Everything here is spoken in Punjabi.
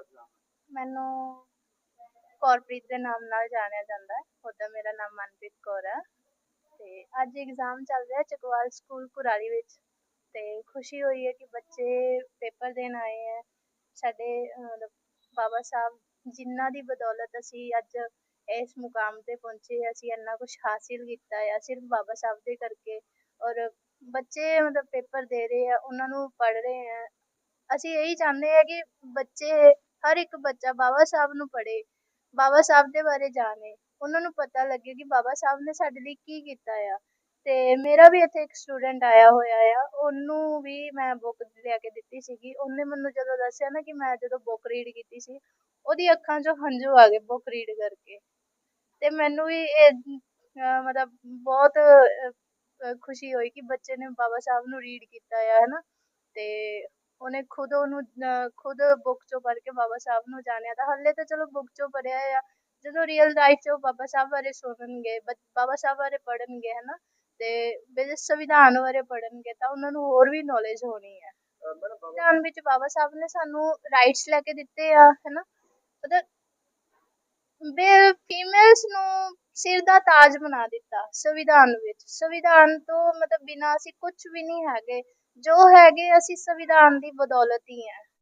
ਐਗਜ਼ਾਮ ਮੈਨੂੰ ਕੌਰਪ੍ਰੀਤ ਦੇ ਨਾਮ ਨਾਲ ਜਾਣਿਆ ਜਾਂਦਾ ਹੈ। ਉਹਦਾ ਮੇਰਾ ਨਾਮ ਮਨਪ੍ਰੀਤ ਕੌਰ ਹੈ। ਤੇ ਅੱਜ ਐਗਜ਼ਾਮ ਚੱਲ ਰਿਹਾ ਚਕਵਾਲ ਸਕੂਲ ਕੁਰਾਲੀ ਵਿੱਚ। ਤੇ ਖੁਸ਼ੀ ਹੋਈ ਹੈ ਕਿ ਬੱਚੇ ਪੇਪਰ ਦੇਣ ਆਏ ਹੈ। ਸਾਡੇ ਮਤਲਬ ਬਾਬਾ ਸਾਹਿਬ ਜਿਨ੍ਹਾਂ ਦੀ ਬਦੌਲਤ ਅਸੀਂ ਅੱਜ ਇਸ ਮੁਕਾਮ ਤੇ ਪਹੁੰਚੇ ਅਸੀਂ ਇੰਨਾ ਕੁਝ ਹਾਸਿਲ ਕੀਤਾ ਹੈ। ਸਿਰਫ ਬਾਬਾ ਸਾਹਿਬ ਦੇ ਕਰਕੇ ਔਰ ਬੱਚੇ ਮਤਲਬ ਪੇਪਰ ਦੇ ਰਹੇ ਆ ਉਹਨਾਂ ਨੂੰ ਪੜ੍ਹ ਰਹੇ ਆ ਅਸੀਂ ਇਹੀ ਚਾਹੁੰਦੇ ਆ ਕਿ ਬੱਚੇ ਹਰ ਇੱਕ ਬੱਚਾ ਬਾਬਾ ਸਾਹਿਬ ਨੂੰ ਪੜ੍ਹੇ ਬਾਬਾ ਸਾਹਿਬ ਦੇ ਬਾਰੇ ਜਾਣੇ। ਉਹਨਾਂ ਨੂੰ ਪਤਾ ਲੱਗੇ ਕਿ ਬਾਬਾ ਸਾਹਿਬ ਨੇ ਸਾਡੇ ਲਈ ਕੀ ਕੀਤਾ ਆ। ਤੇ ਮੇਰਾ ਵੀ ਇੱਥੇ ਇੱਕ ਸਟੂਡੈਂਟ ਆਇਆ ਹੋਇਆ ਆ। ਉਹਨੂੰ ਵੀ ਮੈਂ ਬੁੱਕ ਲਿਆ ਕੇ ਦਿੱਤੀ ਸੀਗੀ। ਉਹਨੇ ਮੈਨੂੰ ਜਦੋਂ ਦੱਸਿਆ ਨਾ ਕਿ ਮੈਂ ਜਦੋਂ ਬੁੱਕ ਰੀਡ ਕੀਤੀ ਸੀ ਉਹਦੀ ਅੱਖਾਂ 'ਚੋਂ ਹੰਝੂ ਆ ਗਏ ਬੁੱਕ ਰੀਡ ਕਰਕੇ। ਤੇ ਮੈਨੂੰ ਵੀ ਇਹ ਅਹ ਮਤਲਬ ਬਹੁਤ ਅਹ, ਅਹ ਖੁਸ਼ੀ ਹੋਈ ਕਿ ਬੱਚੇ ਨੇ ਬਾਬਾ ਸਾਹਿਬ ਨੂੰ ਰੀਡ ਕੀਤਾ ਆ ਹਨਾ? ਤੇ ਉਹਨੇ ਖੁਦ ਉਹਨੂੰ ਖੁਦ ਬੁੱਕ ਚੋਂ ਪੜ੍ਹ ਕੇ ਬਾਬਾ ਸਾਹਿਬ ਨੂੰ ਜਾਣਿਆ। ਤਾਂ ਹੱਲੇ ਤਾਂ ਚਲੋ ਬੁੱਕ ਚੋਂ ਪੜ੍ਹਿਆ ਆ। ਜਦੋਂ ਰੀਅਲ ਲਾਈਫ 'ਚ ਉਹ ਬਾਬਾ ਸਾਹਿਬ ਬਾਰੇ ਸੁਣਨਗੇ ਬਾਬਾ ਸਾਹਿਬ ਬਾਰੇ ਪੜ੍ਹਨਗੇ ਹਨਾ? ਤੇ ਵੀ ਸੰਵਿਧਾਨ ਬਾਰੇ ਪੜ੍ਹਨਗੇ ਤਾਂ ਉਹਨਾਂ ਨੂੰ ਹੋਰ ਵੀ ਨੌਲੇਜ ਹੋਣੀ ਹੈ ਸੰਵਿਧਾਨ ਵਿੱਚ ਬਾਬਾ ਸਾਹਿਬ ਨੇ ਸਾਨੂੰ ਰਾਈਟਸ ਲੈ ਕੇ ਦਿੱਤੇ ਆ ਹਨਾ? ਮਤਲਬ ਬੇ ਫੀਮੇਲਸ ਨੂੰ ਸਿਰ ਦਾ ਤਾਜ ਬਣਾ ਦਿੱਤਾ ਸੰਵਿਧਾਨ ਵਿੱਚ। ਸੰਵਿਧਾਨ ਤੋਂ ਮਤਲਬ ਬਿਨਾਂ ਅਸੀਂ ਕੁਝ ਵੀ ਨਹੀਂ ਹੈਗੇ। ਜੋ ਹੈਗੇ ਅਸੀਂ ਸੰਵਿਧਾਨ ਦੀ ਬਦੌਲਤ ਹੀ ਹੈ।